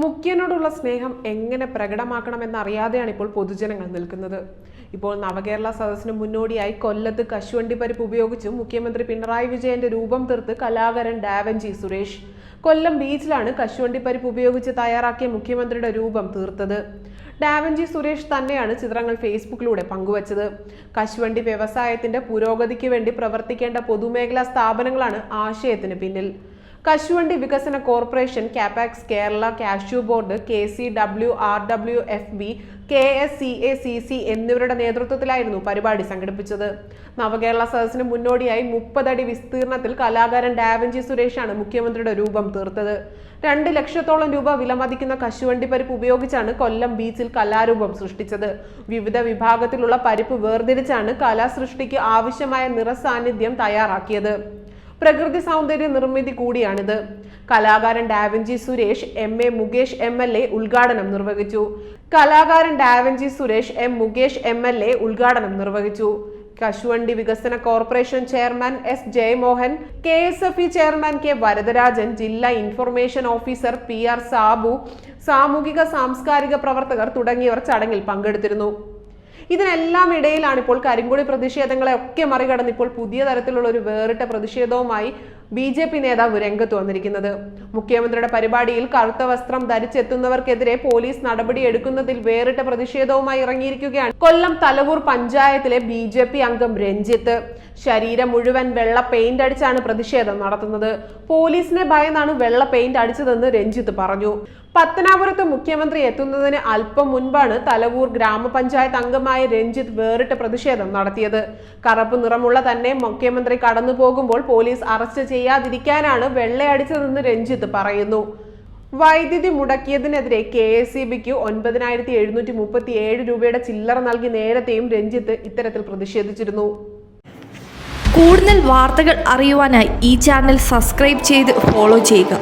മുഖ്യനോടുള്ള സ്നേഹം എങ്ങനെ പ്രകടമാക്കണമെന്ന് അറിയാതെയാണ് ഇപ്പോൾ പൊതുജനങ്ങൾ നിൽക്കുന്നത്. ഇപ്പോൾ നവകേരള സദസ്സിന് മുന്നോടിയായി കൊല്ലത്ത് കശുവണ്ടി പരിപ്പ് ഉപയോഗിച്ച് മുഖ്യമന്ത്രി പിണറായി വിജയന്റെ രൂപം തീർത്ത് കലാകാരൻ ഡാവൻജി സുരേഷ് കൊല്ലം ബീച്ചിലാണ് കശുവണ്ടി പരിപ്പ് ഉപയോഗിച്ച് തയ്യാറാക്കിയ മുഖ്യമന്ത്രിയുടെ രൂപം തീർത്തത്. ഡാവൻജി സുരേഷ് തന്നെയാണ് ചിത്രങ്ങൾ ഫേസ്ബുക്കിലൂടെ പങ്കുവച്ചത്. കശുവണ്ടി വ്യവസായത്തിന്റെ പുരോഗതിക്ക് വേണ്ടി പ്രവർത്തിക്കേണ്ട പൊതുമേഖലാ സ്ഥാപനങ്ങളാണ് ആശയത്തിന് പിന്നിൽ. കശുവണ്ടി വികസന corporation Capex Kerala cashew board K C W R W F B K S C A C C എന്നിവരുടെ നേതൃത്വത്തിലായിരുന്നു പരിപാടി സംഘടിപ്പിച്ചത്. നവകേരള സദസ്സിന് മുന്നോടിയായി മുപ്പതടി വിസ്തീർണത്തിൽ കലാകാരൻ ഡാവിഞ്ചി സുരേഷാണ് മുഖ്യമന്ത്രിയുടെ രൂപം തീർത്തത്. രണ്ട് ലക്ഷത്തോളം രൂപ വിലമതിക്കുന്ന കശുവണ്ടി പരിപ്പ് ഉപയോഗിച്ചാണ് കൊല്ലം ബീച്ചിൽ കലാരൂപം സൃഷ്ടിച്ചത്. വിവിധ വിഭാഗത്തിലുള്ള പരിപ്പ് വേർതിരിച്ചാണ് കലാസൃഷ്ടിക്ക് ആവശ്യമായ നിറസാന്നിധ്യം തയ്യാറാക്കിയത്. പ്രകൃതി സൗന്ദര്യ നിർമ്മിതി കൂടിയാണിത്. കലാകാരൻ Da Vinci Suresh M A Mukesh M L A ഉദ്ഘാടനം നിർവഹിച്ചു. കലാകാരൻ Da Vinci Suresh M Mukesh M L A ഉദ്ഘാടനം നിർവഹിച്ചു. കശുവണ്ടി വികസന corporation chairman S Jayamohan K S F E chairman K Varadarajan ജില്ലാ information officer P R Sabu സാമൂഹിക സാംസ്കാരിക പ്രവർത്തകർ തുടങ്ങിയവർ ചടങ്ങിൽ പങ്കെടുത്തിരുന്നു. ഇതിനെല്ലാം ഇടയിലാണ് ഇപ്പോൾ കരിങ്കൊടി പ്രതിഷേധങ്ങളെ ഒക്കെ മറികടന്ന് ഇപ്പോൾ പുതിയ തരത്തിലുള്ള ഒരു വേറിട്ട പ്രതിഷേധവുമായി ബി ജെ പി നേതാവ് രംഗത്ത് വന്നിരിക്കുന്നത്. മുഖ്യമന്ത്രിയുടെ പരിപാടിയിൽ കറുത്ത വസ്ത്രം ധരിച്ചെത്തുന്നവർക്കെതിരെ പോലീസ് നടപടി എടുക്കുന്നതിൽ വേറിട്ട പ്രതിഷേധവുമായി ഇറങ്ങിയിരിക്കുകയാണ് കൊല്ലം തലവൂർ പഞ്ചായത്തിലെ ബി ജെ പി അംഗം രഞ്ജിത്ത്. ശരീരം മുഴുവൻ വെള്ള പെയിന്റ് അടിച്ചാണ് പ്രതിഷേധം നടത്തുന്നത്. പോലീസിനെ ഭയന്നാണ് വെള്ള പെയിന്റ് അടിച്ചതെന്ന് രഞ്ജിത്ത് പറഞ്ഞു. പത്തനാപുരത്ത് മുഖ്യമന്ത്രി എത്തുന്നതിന് അല്പം മുൻപാണ് തലവൂർ ഗ്രാമപഞ്ചായത്ത് അംഗമായ രഞ്ജിത്ത് വേറിട്ട പ്രതിഷേധം നടത്തിയത്. കറുപ്പ് നിറമുള്ള തന്നെ മുഖ്യമന്ത്രി കടന്നു പോകുമ്പോൾ പോലീസ് അറസ്റ്റ് ചെയ്യാതിരിക്കാനാണ് വെള്ളയടിച്ചതെന്ന് രഞ്ജിത്ത് പറയുന്നു. വൈദ്യുതി മുടക്കിയതിനെതിരെ കെ എസ് സി ബിക്ക് ഒൻപതിനായിരത്തി എഴുന്നൂറ്റി മുപ്പത്തി ഏഴ് രൂപയുടെ ചില്ലറ നൽകി നേരത്തെയും രഞ്ജിത്ത് ഇത്തരത്തിൽ പ്രതിഷേധിച്ചിരുന്നു. കൂടുതൽ വാർത്തകൾ അറിയുവാനായി ഈ ചാനൽ സബ്സ്ക്രൈബ് ചെയ്ത് ഫോളോ ചെയ്യുക.